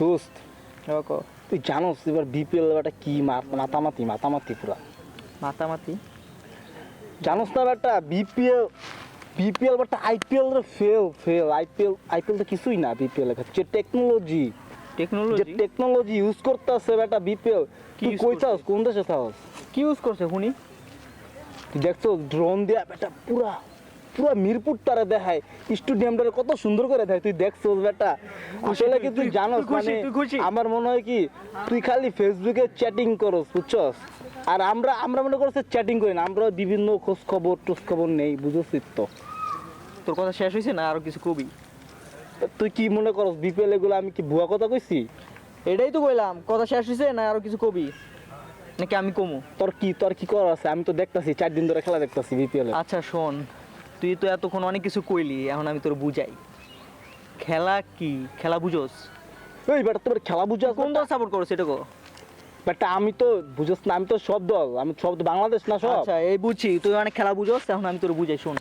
দোস্ত। তুই জানোস এবার বিপিএল ব্যাটা কি মাতামাতি মাতামাতি পুরা। মাতামাতি? জানোস না ব্যাটা বিপিএল বিপিএল ব্যাটা IPL fail fail IPL IPL তো কিছুই না বিপিএল এর যে টেকনোলজি টেকনোলজি টেকনোলজি ইউজ করতেছে ব্যাটা বিপিএল কি তুই use কই করছে? চাস কোন দেশে চাস? কি ইউজ করছে তুই দেখছ ড্রোন দিয়া বেটা পুরা পুরা মিরপুর তারা দেখায়। স্টেডিয়ামটারে কত সুন্দর করে দেখায়। তুই দেখছ বেটা? আসলে কি তুই তুই- জানোস? মানে আমার মনে হয় কি তুই খালি ফেসবুকে চ্যাটিং করস বুঝছস? আর আমরা আমরা মনে করছি চ্যাটিং করি না। আমরা বিভিন্ন খোঁজ খবর টোজ খবর নেই বুঝছিস তো? তোর কথা শেষ হয়েছে না আরও কিছু কবি? তুই কি মনে করস বিপিএল এগুলো আমি কি ভুয়া কথা কইছি? এটাই তো কইলাম কথা শেষ হয়েছে না আরও কিছু কবি? নাকি আমি কমু? তোর কি তোর কি করার আছে? আমি তো দেখতাছি চার দিন ধরে খেলা দেখতাছি বিপিএল আচ্ছা শোন। তুই তো এতক্ষণ অনেক কিছু কইলি এখন আমি তোর বুঝাই। খেলা কি? খেলা বুঝোস? ওই বেটা তোর খেলা বুঝা কোন দল সাপোর্ট করো সেটা কো? বেটা আমি তো বুঝছ না আমি তো সব দল আমি সব বাংলাদেশ না সব। আচ্ছা এই বুঝছি তুই অনেক খেলা বুঝোস এখন আমি তোর বুঝাই শোন।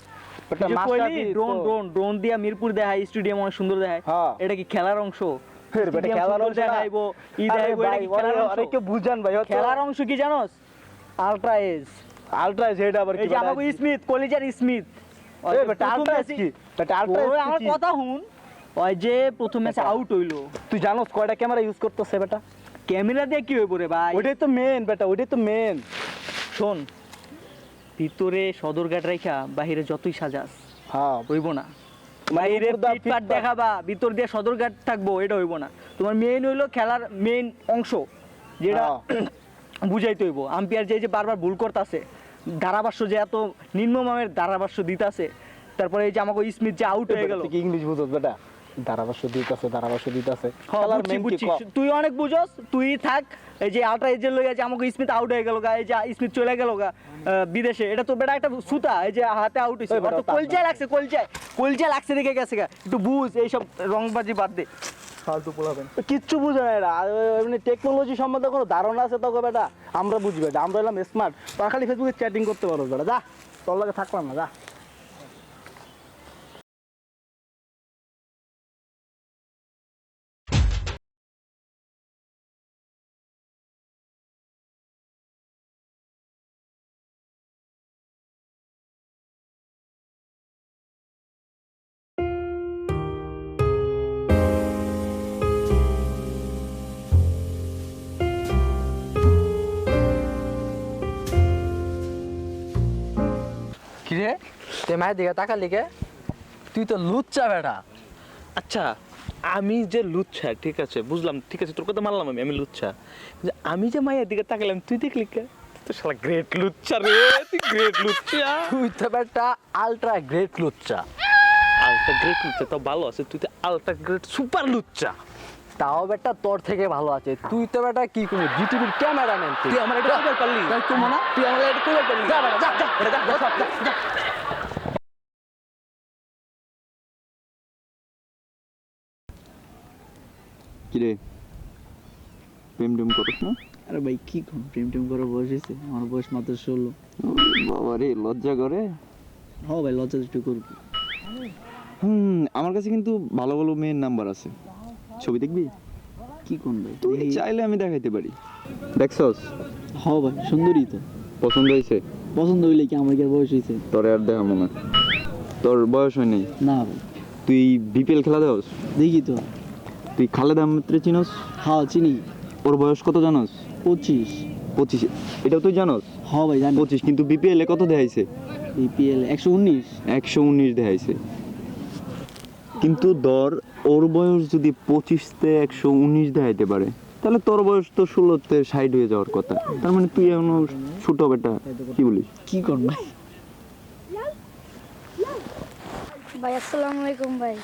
ড্রোন ড্রোন ড্রোন দিয়া মিরপুর দেখায় স্টেডিয়াম অনেক সুন্দর দেখায়। হ্যাঁ। এটা কি খেলার অংশ? খেলার কি জানোস? Ultra age. আলট্রা যেটা আবার কি এই আমাকে স্মিথ কলিজার স্মিথ এই বেটা আলট্রা কি? বেটা আলট্রা ওই আমার কথা হুন ওই যে প্রথম ম্যাচে আউট হইল। তুই জানোস কয়টা ক্যামেরা ইউজ করতেছে বেটা? ক্যামেরা দিয়ে কি হইব রে ভাই? ওইটাই তো মেন বেটা ওইটাই তো মেন শোন ভিতরে সদরঘাট রেখা বাহিরে যতই সাজাস হ্যাঁ। হইব না। মানে বাইরে। দেখাবা ভিতর দিয়ে সদর সদরঘাট থাকব এটা হইব না। তোমার মেইন হইল খেলার মেইন অংশ যেটা হ্যাঁ। বুঝাইতে হইব। আম্পায়ার যে যে বারবার ভুল করতেছে ধারাভাষ্য যে এত নিম্নমানের ধারাভাষ্য দিতাছে তারপরে এই যে আমাকে স্মিথ যে আউট হয়ে গেল। তুই ইংলিশ বুঝছ বেটা? ধারাভাষ্য দিতেছে ধারাভাষ্য দিতেছে। তুই অনেক বুঝস তুই থাক এই যে আলট্রা এজের লইয়া যে আমাকে স্মিথ আউট হয়ে গেল গা এই যে স্মিথ চলে গেল গা বিদেশে। এটা তো বেটা একটা সুতা এই যে হাতে আউট তার কলজায় লাগছে কলজায়। কলজায় লাগছে দেখে গেছে গা। একটু বুঝ এইসব রংবাজি বাদ দে। ফালতু পোলাবেন কিচ্ছু বুঝে না এরা। এমনি টেকনোলজি সম্বন্ধে কোনো ধারণা আছে তোকে বেটা? আমরা বুঝবে আমরা এলাম স্মার্ট তোরা খালি ফেসবুকে চ্যাটিং করতে পারো বেটা, যা। তোর লাগে থাকলাম না, যা। কিরে? তুই মায়ের দিকে তাকার লিগে তুই তো লুচ্চা বেটা। আচ্ছা আমি যে লুচ্ছা ঠিক আছে বুঝলাম ঠিক আছে তোর কথা মানলাম আমি আমি লুচ্ছা। কিন্তু আমি যে মায়ের দিকে তাকালাম তুই দেখলি কে? তুই তো শালা গ্রেট লুচ্ছা রে তুই গ্রেট লুচ্ছা। তুই তো বেটা আলট্রা গ্রেট লুচ্চা আলট্রা গ্রেট লুচ্ছা তো ভালো আছে তুই তো আলট্রা গ্রেট সুপার লুচ্ছা। তাও বেটা তোর থেকে ভালো আছে। তুই তো বেটা কি করবি? জিটিভির ক্যামেরাম্যান তুই। তুই আমার এটা কইবার পারলি তাই কমো না? তুই আমার এটা কইবার পারলি যা বেটা যা যা এটা যা, যা। কিরে? প্রেম টেম করস না? আরে ভাই কি কোন প্রেম টেম করার বয়স হয়েছে আমার বয়স মাত্র ষোলো। বাবা রে লজ্জা করে। হ ভাই লজ্জা একটু করবি। হুম আমার কাছে কিন্তু ভালো ভালো মেয়ের নাম্বার আছে। ছবি দেখবি? কি কোন ভাই? তুই দেখি। চাইলে আমি দেখাইতে পারি। দেখছস? হ ভাই সুন্দরী তো। পছন্দ হয়েছে পছন্দ হইলে কি আমার কি আর বয়স হয়েছে তোরে আর দেখাবো না তোর বয়স হয় নাই? না ভাই। তুই বিপিএল খেলা দেওস দেখি তো। তুই খালেদ আহমেদরে চিনস? হ্যাঁ চিনি। ওর বয়স কত জানস? পঁচিশ। পঁচিশ। এটাও তুই জানস? হ ভাই জানি। পঁচিশ কিন্তু বিপিএল এ কত দেখাইছে? বিপিএল একশো উনিশ। একশো উনিশ দেখাইছে। কিন্তু ধর ওর বয়স যদি পঁচিশতে একশো উনিশ দেখাইতে পারে তাহলে তোর বয়স তো ষোলোতে ষাট হয়ে যাওয়ার কথা। তার মানে তুই এখনও ছোট বেটা কি বলিস? কি কোন ভাই? ভাই আসসালামু আলাইকুম ভাই।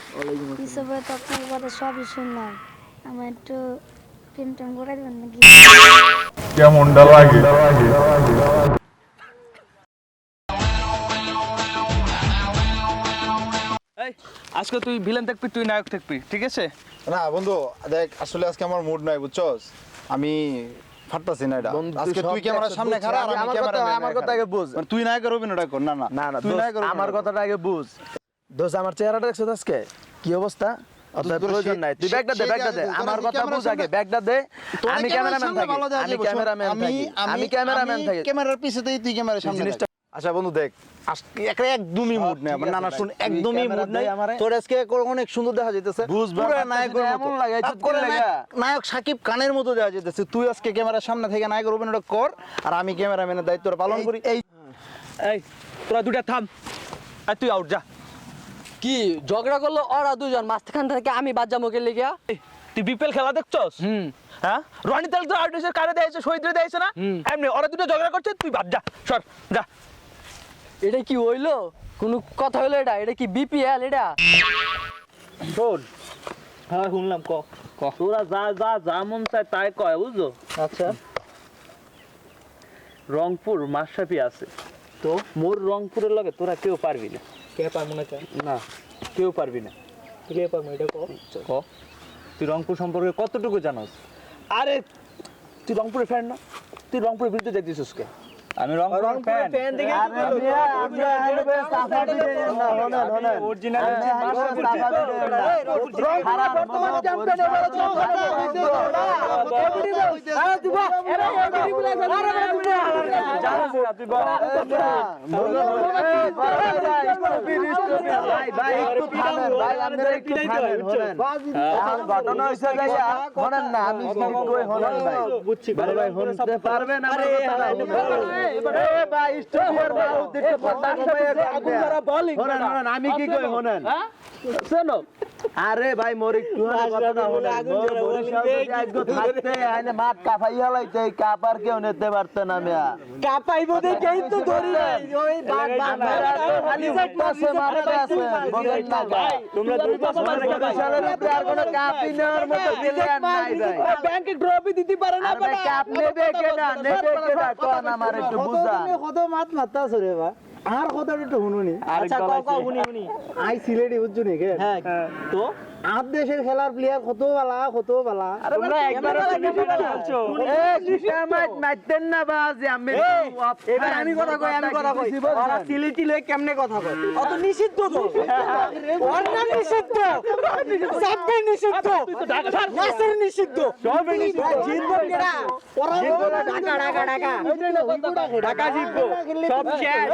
হিসেবে তো আপনার কথা সবই শুনলাম। আমার একটু প্রেম টেম করে দেবেন নাকি এই আজকে তুই ভিলেন থাকবি তুই নায়ক থাকবি ঠিক আছে? না বন্ধু দেখ আসলে আজকে আমার মুড নাই বুঝছস? আমি ফাটতাছি না এটা। আজকে তুই ক্যামেরার সামনে খাড়া আর আমি ক্যামেরা আমার কথা আগে বুঝ। তুই নায়কের অভিনয়টা কর না না না না তুই নায়কের আমার কথাটা আগে বুঝ। দোস্ত আমার চেহারাটা দেখছ তো আজকে? কি অবস্থা? প্রয়োজন নাই। তুই ব্যাগটা দে ব্যাগটা দে। আমার কথা ক্যামেরার বুঝ আগে ব্যাগটা দে। আমি ক্যামেরাম্যান থাকি। আমি ক্যামেরাম্যান আমি থাকি। আমি আমি ক্যামেরাম্যান থাকি। ক্যামেরার পিছে তুই ক্যামেরার সামনে। আচ্ছা বন্ধু দেখ আজকে একদমই মুড নেই আমার। নানা শুন একদমই মুড নাই। তোর আজকে অনেক সুন্দর দেখা যাইতেছে। নায়কের মতো। লাগে, নায়ক- নায়ক সাকিব খানের মতো দেখা যাইতেছে। তুই আজকে ক্যামেরার সামনে থেকে নায়কের অভিনয়টা কর আর আমি ক্যামেরাম্যানের দায়িত্বটা পালন করি। এই এই তোরা দুটা থাম। আর তুই আউট যা। কি ঝগড়া করল? ওরা দুজন মাঝখান থেকে আমি বাদ যাব কে লিগা তুই বিপিএল খেলা দেখছস? হুম। হ্যাঁ? রনি তাহলে তো আউট হয়েছে কারে দিয়েছে শহীদরে দিয়েছে না? এমনি ওরা দুটো ঝগড়া করছে তুই বাদ যা সর যা। এটা কি হইল? কোনো কথা হইল এটা? এটা কি বিপিএল এটা? শোন। হ্যাঁ শুনলাম ক। ক। তোরা যা যা যা মন চায় তাই কয় বুঝছ? আচ্ছা। রংপুর মাসাপি আছে। তো? মোর রংপুরের লগে তোরা কেউ পারবি না। কে পারব না না কেউ পারবি না। কে পারব এটা ক? ক? তুই রংপুর সম্পর্কে কতটুকু জানোস? আরে তুই রংপুরের ফ্যান না? তুই রংপুরের বিরুদ্ধে যাইতেছিস কে? আমি আরে মিয়া, সাফা দিতে না, হনেন, হনেন। অরিজিনাল আমরা হাইবে সাফা দিতে না। খারাপ বর্তমান চ্যাম্পিয়ন এবারে তো কথা হইছে। বলতে হবে। ভাই, ভাই, একটু থামেন, ভাই, আপনারা একটু থামেন, হনেন। ঘটনা হইছে যে, হনেন না, আমি কই, হনেন ভাই। ভাই, ভাই, হনতে পারবেন আমার আমি কি কই, হনেন। শোনো। আরে ভাই মোর একটু। মোর থাকতে, মাঠ কাঁপাইয়া লাইতে, কাঁপার কেউ নিতে পারতে না মিয়া। আপনারা তো খালি উঠতাছে, মারতে আছেন, বোঝেন না ভাই। তোমরা দুই পাশে বরিশালের ভিতরে আর কোনো কাপই নেওয়ার মতো প্লেয়ার নাই ভাই। ব্যাংকে ড্রপই দিতে পারে আর কাপ নেবে কেনা, নেবে কেনা, কোন আমার একটু বুঝান। কত মাত মারতাছ রে বা আর কথাটা একটু শুনুনি। আচ্ছা আই সিলেডি বুঝছ নি কে? হ্যাঁ। তো? আট দেশের খেলার প্লেয়ার কত বালা কত বালা না বাজি, আমি এবার আমি কথা কই আমি কথা কই। ওরা সিলেটি লয়ে কেমনে কথা কয়? অত নিষিদ্ধ তো? নাম নিষিদ্ধ? সবই নিষিদ্ধ? নাসের নিষিদ্ধ? সবই নিষিদ্ধ। জিতবো কেডা? ওরা ঢাকা ঢাকা ঢাকা ঢাকা জিতবো। সব শেষ।